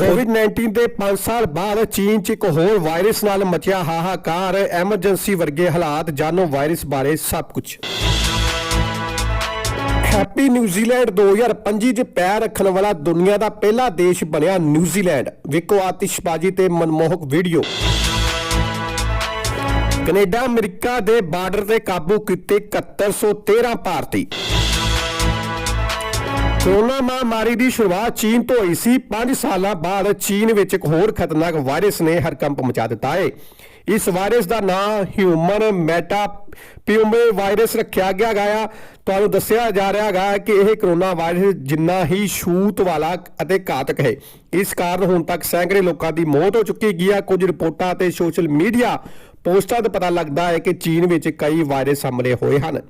ਕੋਵਿਡ-19 ਦੇ 5 ਸਾਲ ਬਾਅਦ ਚੀਨ 'ਚ ਇੱਕ ਹੋਰ ਵਾਇਰਸ ਨਾਲ ਮਚਿਆ ਹਾਹਾਕਾਰ। ਐਮਰਜੈਂਸੀ ਵਰਗੇ ਹਾਲਾਤ, ਜਾਣੋ ਵਾਇਰਸ ਬਾਰੇ ਸਭ ਕੁਝ। ਹੈਪੀ ਨਿਊਜ਼ੀਲੈਂਡ 2025 'ਚ ਪੈਰ ਰੱਖਣ ਵਾਲਾ ਦੁਨੀਆ ਦਾ ਪਹਿਲਾ ਦੇਸ਼ ਬਣਿਆ ਨਿਊਜ਼ੀਲੈਂਡ ਵੇਖੋ ਆਤਿਸ਼ਬਾਜ਼ੀ ਤੇ ਮਨਮੋਹਕ ਵੀਡੀਓ। ਕੈਨੇਡਾ, ਅਮਰੀਕਾ ਦੇ ਬਾਰਡਰ ਤੇ ਕਾਬੂ ਕੀਤੇ 7113 ਭਾਰਤੀ। ਕੋਰੋਨਾ ਮਹਾਮਾਰੀ ਦੀ ਸ਼ੁਰੂਆਤ ਚੀਨ ਤੋਂ ਹੋਈ ਸੀ। 5 ਸਾਲਾਂ ਬਾਅਦ ਚੀਨ ਵਿੱਚ ਇੱਕ ਹੋਰ ਖਤਰਨਾਕ ਵਾਇਰਸ ਨੇ ਹਰਕੰਪ ਮਚਾ ਦਿੱਤਾ ਹੈ ਇਸ ਵਾਇਰਸ ਦਾ ਨਾਮ ਹਿਊਮਨ ਮੈਟਾ ਮੈਟਾਪਿਊਮੇ ਵਾਇਰਸ ਰੱਖਿਆ ਗਿਆ ਗਿਆ ਤੁਹਾਨੂੰ ਦੱਸਿਆ ਜਾ ਰਿਹਾ ਹੈ ਕਿ ਇਹ ਕਰੋਨਾ ਵਾਇਰਸ ਜਿੰਨਾ ਹੀ ਛੂਤ ਵਾਲਾ ਅਤੇ ਘਾਤਕ ਹੈ। ਇਸ ਕਾਰਨ ਹੁਣ ਤੱਕ ਸੈਂਕੜੇ ਲੋਕਾਂ ਦੀ ਮੌਤ ਹੋ ਚੁੱਕੀ ਗਈ ਹੈ ਕੁਝ ਰਿਪੋਰਟਾਂ ਤੇ ਸੋਸ਼ਲ ਮੀਡੀਆ ਪੋਸਟਾਂ ਤੋਂ ਪਤਾ ਲੱਗਦਾ ਹੈ ਕਿ ਚੀਨ ਵਿੱਚ ਕਈ ਵਾਇਰਸ ਹਮਲੇ ਹੋਏ ਹਨ।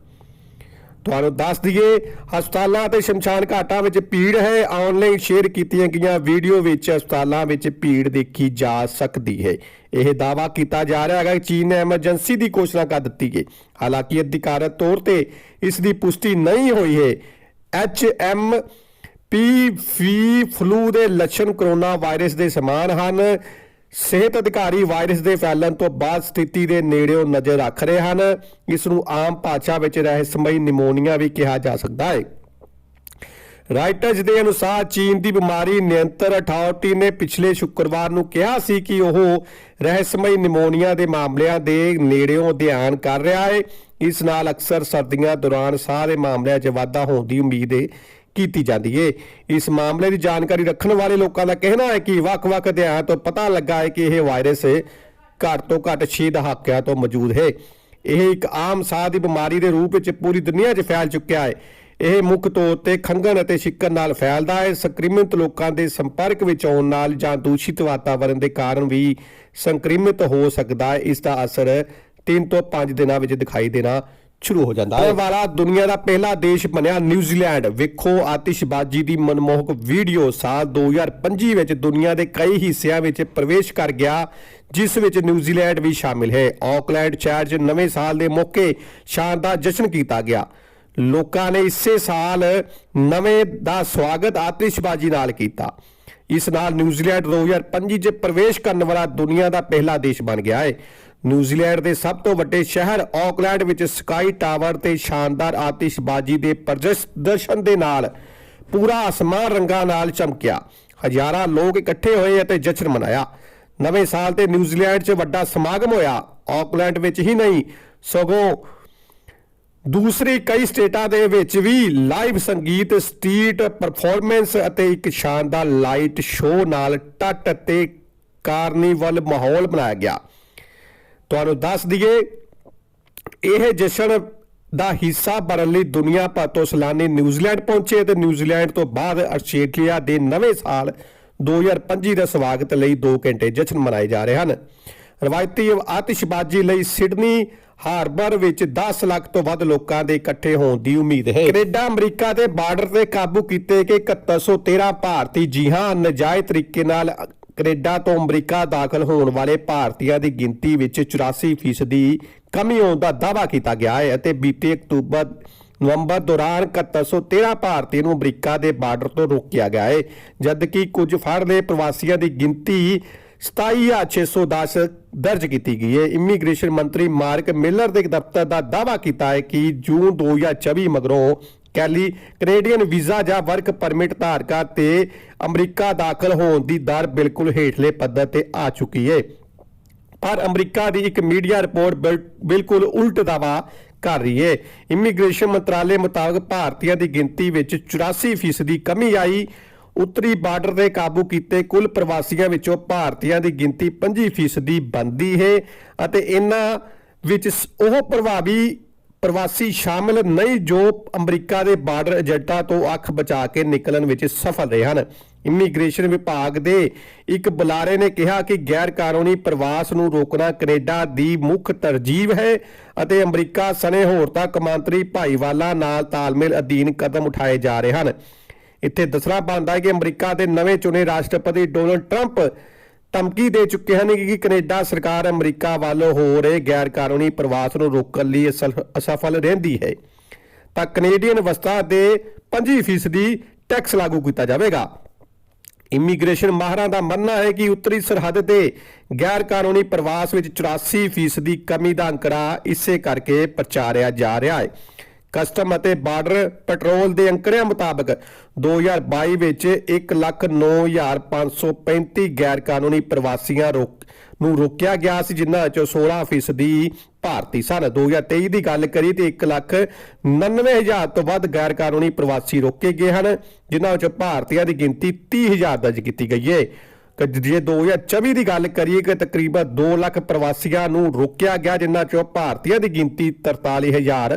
ਤੁਹਾਨੂੰ ਦੱਸ ਦਈਏ, ਹਸਪਤਾਲਾਂ ਤੇ ਸ਼ਮਸ਼ਾਨ ਘਾਟਾਂ ਵਿੱਚ ਭੀੜ ਹੈ। ਆਨਲਾਈਨ ਸ਼ੇਅਰ ਕੀਤੀਆਂ ਗਈਆਂ ਵੀਡੀਓ ਵਿੱਚ ਹਸਪਤਾਲਾਂ ਵਿੱਚ ਭੀੜ ਦੇਖੀ ਜਾ ਸਕਦੀ ਹੈ। ਇਹ ਦਾਵਾ ਕੀਤਾ ਜਾ ਰਿਹਾ ਹੈ ਕਿ ਚੀਨ ਨੇ ਐਮਰਜੈਂਸੀ ਦੀ ਘੋਸ਼ਣਾ ਕਰ ਦਿੱਤੀ ਹੈ। ਹਾਲਾਂਕਿ ਅਧਿਕਾਰਤ ਤੌਰ ਤੇ ਇਸ ਦੀ ਪੁਸ਼ਟੀ ਨਹੀਂ ਹੋਈ ਹੈ। H M P V flu ਦੇ ਲੱਛਣ ਕਰੋਨਾ ਵਾਇਰਸ ਦੇ ਸਮਾਨ ਹਨ। ਸਿਹਤ ਅਧਿਕਾਰੀ ਵਾਇਰਸ ਦੇ ਫੈਲਣ ਤੋਂ ਬਾਅਦ ਸਥਿਤੀ ਦੇ ਨੇੜਿਓਂ ਨਜ਼ਰ ਰੱਖ ਰਹੇ ਹਨ। ਇਸ ਨੂੰ ਆਮ ਭਾਸ਼ਾ ਵਿੱਚ ਰਹੱਸਮਈ ਨਿਮੋਨੀਆ ਵੀ ਕਿਹਾ ਜਾ ਸਕਦਾ ਹੈ। ਰਾਈਟਰਜ਼ ਦੇ ਅਨੁਸਾਰ ਚੀਨ ਦੀ ਬਿਮਾਰੀ ਨਿਯੰਤਰਣ ਅਥਾਰਟੀ ਨੇ ਪਿਛਲੇ ਸ਼ੁੱਕਰਵਾਰ ਨੂੰ ਕਿਹਾ ਸੀ ਕਿ ਉਹ ਰਹੱਸਮਈ ਨਿਮੋਨੀਆ ਦੇ ਮਾਮਲਿਆਂ ਦੇ ਨੇੜਿਓਂ ਅਧਿਐਨ ਕਰ ਰਿਹਾ ਹੈ। ਇਸ ਨਾਲ ਅਕਸਰ ਸਰਦੀਆਂ ਦੌਰਾਨ ਸਾਹ ਦੇ ਮਾਮਲਿਆਂ 'ਚ ਵਾਧਾ ਹੋਣ ਦੀ ਉਮੀਦ ਹੈ ਕੀਤੀ ਜਾਂਦੀ ਹੈ ਇਸ ਮਾਮਲੇ ਦੀ ਜਾਣਕਾਰੀ ਰੱਖਣ ਵਾਲੇ ਲੋਕਾਂ ਦਾ ਕਹਿਣਾ ਹੈ ਕਿ ਵੱਖ-ਵੱਖ ਅਧਿਐਨ ਤੋਂ ਪਤਾ ਲੱਗਾ ਹੈ ਕਿ ਇਹ ਵਾਇਰਸ ਘੱਟ ਤੋਂ ਘੱਟ 6 ਦਹਾਕਿਆਂ ਤੋਂ ਮੌਜੂਦ ਹੈ। ਇਹ ਇੱਕ ਆਮ ਸਾਹ ਦੀ ਬਿਮਾਰੀ ਦੇ ਰੂਪ ਵਿੱਚ ਪੂਰੀ ਦੁਨੀਆ 'ਚ ਫੈਲ ਚੁੱਕਿਆ ਹੈ। ਇਹ ਮੁੱਖ ਤੌਰ ਤੇ ਖੰਘਣ ਅਤੇ ਛਿੱਕਣ ਨਾਲ ਫੈਲਦਾ ਹੈ। ਸੰਕ੍ਰਮਿਤ ਲੋਕਾਂ ਦੇ ਸੰਪਰਕ ਵਿੱਚ ਆਉਣ ਨਾਲ ਜਾਂ ਦੂਸ਼ਿਤ ਵਾਤਾਵਰਣ ਦੇ ਕਾਰਨ ਵੀ ਸੰਕ੍ਰਮਿਤ ਹੋ ਸਕਦਾ ਹੈ। ਇਸ ਦਾ ਅਸਰ 3 ਤੋਂ 5 ਦਿਨਾਂ ਵਿੱਚ ਦਿਖਾਈ ਦੇਣਾ ਸ਼ੁਰੂ ਹੋ ਜਾਂਦਾ ਹੈ। ਵਾਲਾ ਦੁਨੀਆ ਦਾ ਪਹਿਲਾ ਦੇਸ਼ ਬਣਿਆ ਨਿਊਜ਼ੀਲੈਂਡ। ਵੇਖੋ ਆਤਿਸ਼ਬਾਜ਼ੀ ਦੀ ਮਨਮੋਹਕ ਵੀਡੀਓ। ਸਾਲ 2025 ਵਿੱਚ ਦੁਨੀਆ ਦੇ ਕਈ ਹਿੱਸਿਆਂ ਵਿੱਚ ਪ੍ਰਵੇਸ਼ ਕਰ ਗਿਆ, ਜਿਸ ਵਿੱਚ ਨਿਊਜ਼ੀਲੈਂਡ ਵੀ ਸ਼ਾਮਿਲ ਹੈ। ਆਕਲੈਂਡ ਸ਼ਹਿਰ 'ਚ ਨਵੇਂ ਸਾਲ ਦੇ ਮੌਕੇ ਸ਼ਾਨਦਾਰ ਜਸ਼ਨ ਕੀਤਾ ਗਿਆ। ਲੋਕਾਂ ਨੇ ਇਸੇ ਸਾਲ ਨਵੇਂ ਦਾ ਸਵਾਗਤ ਆਤਿਸ਼ਬਾਜ਼ੀ ਨਾਲ ਕੀਤਾ। ਇਸ ਨਾਲ ਨਿਊਜ਼ੀਲੈਂਡ 2025 'ਚ ਪ੍ਰਵੇਸ਼ ਕਰਨ ਵਾਲਾ ਦੁਨੀਆ ਦਾ ਪਹਿਲਾ ਦੇਸ਼ ਬਣ ਗਿਆ ਹੈ। ਨਿਊਜ਼ੀਲੈਂਡ ਦੇ ਸਭ ਤੋਂ ਵੱਡੇ ਸ਼ਹਿਰ ਆਕਲੈਂਡ ਵਿੱਚ ਸਕਾਈ ਟਾਵਰ ਤੇ ਸ਼ਾਨਦਾਰ ਆਤਿਸ਼ਬਾਜ਼ੀ ਦੇ ਪ੍ਰਦਰਸ਼ਨ ਦੇ ਨਾਲ ਪੂਰਾ ਅਸਮਾਨ ਰੰਗਾਂ ਨਾਲ ਚਮਕਿਆ। ਹਜ਼ਾਰਾਂ ਲੋਕ ਇਕੱਠੇ ਹੋਏ ਅਤੇ ਜਸ਼ਨ ਮਨਾਇਆ। ਨਵੇਂ ਸਾਲ ਤੇ ਨਿਊਜ਼ੀਲੈਂਡ 'ਚ ਵੱਡਾ ਸਮਾਗਮ ਹੋਇਆ। ਆਕਲੈਂਡ ਵਿੱਚ ਹੀ ਨਹੀਂ, ਸਗੋਂ ਦੂਸਰੀ ਕਈ ਸਟੇਟਾਂ ਦੇ ਵਿੱਚ ਵੀ ਲਾਈਵ ਸੰਗੀਤ, ਸਟਰੀਟ ਪਰਫਾਰਮੈਂਸ ਅਤੇ ਇੱਕ ਸ਼ਾਨਦਾਰ ਲਾਈਟ ਸ਼ੋਅ ਨਾਲ ਟੱਟ ਅਤੇ ਕਾਰਨੀਵਲ ਮਾਹੌਲ ਬਣਾਇਆ ਗਿਆ। ਤੁਹਾਨੂੰ ਦੱਸ ਦਈਏ, ਇਹ ਜਸ਼ਨ ਦਾ ਹਿੱਸਾ ਬਣਨ ਲਈ ਦੁਨੀਆ ਭਰ ਤੋਂ ਸੈਲਾਨੀ ਨਿਊਜ਼ੀਲੈਂਡ ਪਹੁੰਚੇ ਤੇ ਨਿਊਜ਼ੀਲੈਂਡ ਤੋਂ ਬਾਅਦ ਆਸਟ੍ਰੇਲੀਆ ਦੇ ਨਵੇਂ ਸਾਲ 2025 ਦਾ ਸਵਾਗਤ ਲਈ 2 ਘੰਟੇ ਜਸ਼ਨ ਮਨਾਏ ਜਾ ਰਹੇ ਹਨ। ਰਵਾਇਤੀ ਆਤਿਸ਼ਬਾਜ਼ੀ ਲਈ ਸਿਡਨੀ ਹਾਰਬਰ ਵਿੱਚ 10 ਲੱਖ ਤੋਂ ਵੱਧ ਲੋਕਾਂ ਦੇ ਇਕੱਠੇ ਹੋਣ ਦੀ ਉਮੀਦ ਹੈ। ਕੈਨੇਡਾ, ਅਮਰੀਕਾ ਦੇ ਬਾਰਡਰ ਤੇ ਕਾਬੂ ਕੀਤੇ ਗਏ 7113 ਭਾਰਤੀ ਜੀਹਾਂ ਨਜਾਇਜ਼ ਤਰੀਕੇ ਨਾਲ ਕੈਨੇਡਾ ਤੋਂ ਅਮਰੀਕਾ ਦਾਖਲ ਹੋਣ ਵਾਲੇ ਭਾਰਤੀਆਂ ਦੀ ਗਿਣਤੀ ਵਿੱਚ 84% ਦੀ ਕਮੀ ਹੋਣ ਦਾ ਦਾਅਵਾ ਕੀਤਾ ਗਿਆ ਹੈ ਅਤੇ ਬੀਤੇ ਅਕਤੂਬਰ, ਨਵੰਬਰ ਦੌਰਾਨ 7113 ਭਾਰਤੀ ਨੂੰ ਅਮਰੀਕਾ ਦੇ ਬਾਰਡਰ ਤੋਂ ਰੋਕਿਆ ਗਿਆ ਹੈ, ਜਦਕਿ ਕੁਝ ਫੜ ਲਏ ਪ੍ਰਵਾਸੀਆਂ ਦੀ ਗਿਣਤੀ 27610 ਦਰਜ ਕੀਤੀ ਗਈ ਹੈ। ਇਮੀਗ੍ਰੇਸ਼ਨ ਮੰਤਰੀ ਮਾਰਕ ਮਿਲਰ ਦੇ ਦਫ਼ਤਰ ਦਾ ਦਾਅਵਾ ਕੀਤਾ ਹੈ ਕਿ ਜੂਨ 2024 ਮਗਰੋਂ ਕੈਲੀ ਕੈਨੇਡੀਅਨ ਵੀਜ਼ਾ ਜਾਂ ਵਰਕ ਪਰਮਿਟ ਧਾਰਕਾਂ ਤੇ ਅਮਰੀਕਾ ਦਾਖਲ ਹੋਣ ਦੀ ਦਰ ਬਿਲਕੁਲ ਹੇਠਲੇ ਪੱਧਰ ਤੇ ਆ ਚੁੱਕੀ ਹੈ। ਪਰ ਅਮਰੀਕਾ ਦੀ ਇੱਕ ਮੀਡੀਆ ਰਿਪੋਰਟ ਬਿਲ- ਬਿਲਕੁਲ ਉਲਟ ਦਾਵਾ ਕਰ ਰਹੀ ਹੈ। ਇਮੀਗ੍ਰੇਸ਼ਨ ਮੰਤਰਾਲੇ ਮੁਤਾਬਕ ਭਾਰਤੀਆਂ ਦੀ ਗਿਣਤੀ ਵਿੱਚ 84% ਦੀ ਕਮੀ ਆਈ। ਉੱਤਰੀ ਬਾਰਡਰ ਤੇ ਕਾਬੂ ਕੀਤੇ ਕੁੱਲ ਪ੍ਰਵਾਸੀਆਂ ਵਿੱਚੋਂ ਭਾਰਤੀਆਂ ਦੀ ਗਿਣਤੀ 25% ਦੀ ਬਣਦੀ ਹੈ ਅਤੇ ਇਹਨਾਂ ਵਿੱਚ ਸ- ਉਹ ਪ੍ਰਭਾਵੀ ਪ੍ਰਵਾਸੀ ਸ਼ਾਮਲ ਨਹੀਂ ਜੋ ਅਮਰੀਕਾ ਦੇ ਬਾਰਡਰ ਏਜੰਟਾਂ ਤੋਂ ਅੱਖ ਬਚਾ ਕੇ ਨਿਕਲਣ ਵਿੱਚ ਸਫਲ ਰਹੇ ਹਨ। ਇਮੀਗ੍ਰੇਸ਼ਨ ਵਿਭਾਗ ਦੇ ਇੱਕ ਬੁਲਾਰੇ ਨੇ ਕਿਹਾ ਕਿ ਗੈਰ ਕਾਨੂੰਨੀ ਪ੍ਰਵਾਸ ਨੂੰ ਰੋਕਣਾ ਕੈਨੇਡਾ ਦੀ ਮੁੱਖ ਤਰਜੀਹ ਹੈ ਅਤੇ ਅਮਰੀਕਾ ਸਣੇ ਹੋਰ ਤੱਕ ਕਮਾਂਤਰੀ ਭਾਈਵਾਲਾ ਨਾਲ ਤਾਲਮੇਲ ਅਧੀਨ ਕਦਮ ਉਠਾਏ ਜਾ ਰਹੇ ਹਨ। ਇੱਥੇ ਦੱਸਣਾ ਬਣਦਾ ਹੈ ਕਿ ਅਮਰੀਕਾ ਦੇ ਨਵੇਂ ਚੁਣੇ ਰਾਸ਼ਟਰਪਤੀ ਡੋਨਲਡ ਟਰੰਪ ਧਮਕੀ ਦੇ ਚੁੱਕੇ ਹਨ ਕਿ ਕੈਨੇਡਾ ਸਰਕਾਰ ਅਮਰੀਕਾ ਵੱਲ ਹੋ ਰਹੇ ਗੈਰ ਕਾਨੂੰਨੀ ਪ੍ਰਵਾਸ ਨੂੰ ਰੋਕਣ ਲਈ ਅਸਲ- ਅਸਫਲ ਰਹਿੰਦੀ ਹੈ। ਤਾਂ ਕੈਨੇਡੀਅਨ ਵਸਤਾਂ ਦੇ 25% ਟੈਕਸ ਲਾਗੂ ਕੀਤਾ ਜਾਵੇਗਾ। ਇਮੀਗ੍ਰੇਸ਼ਨ ਮਾਹਰਾਂ ਦਾ ਮੰਨਣਾ ਹੈ ਕਿ ਉੱਤਰੀ ਸਰਹੱਦ ਤੇ ਗੈਰ ਕਾਨੂੰਨੀ ਪ੍ਰਵਾਸ ਵਿੱਚ 84% ਦੀ ਕਮੀ ਦਾ ਅੰਕੜਾ ਇਸੇ ਕਰਕੇ ਪ੍ਰਚਾਰਿਆ ਜਾ ਰਿਹਾ ਹੈ। ਕਸਟਮ ਅਤੇ ਬਾਰਡਰ ਪੈਟਰੋਲ ਦੇ ਅੰਕੜਿਆਂ ਮੁਤਾਬਕ 2022 ਵਿੱਚ 1,09,535 ਗੈਰ ਕਾਨੂੰਨੀ ਪ੍ਰਵਾਸੀਆਂ ਰੋਕ ਨੂੰ ਰੋਕਿਆ ਗਿਆ ਸੀ ਜਿਨ੍ਹਾਂ ਵਿੱਚੋਂ 16% ਦੀ ਭਾਰਤੀ ਸਨ। 2023 ਦੀ ਗੱਲ ਕਰੀ ਤੇ 1,99,000 ਤੋਂ ਵੱਧ ਗੈਰ ਕਾਨੂੰਨੀ ਪ੍ਰਵਾਸੀ ਰੋਕੇ ਗਏ ਹਨ ਜਿਨ੍ਹਾਂ ਵਿੱਚੋਂ ਭਾਰਤੀਆਂ ਦੀ ਗਿਣਤੀ 30000 ਦਰਜ ਕੀਤੀ ਗਈ ਹੈ ਕਿ ਜੇ 2024 ਦੀ ਗੱਲ ਕਰੀਏ ਕਿ ਤਕਰੀਬਨ 2 ਲੱਖ ਪ੍ਰਵਾਸੀਆਂ ਨੂੰ ਰੋਕਿਆ ਗਿਆ ਜਿਨ੍ਹਾਂ ਚੋਂ ਭਾਰਤੀਆਂ ਦੀ ਗਿਣਤੀ 43000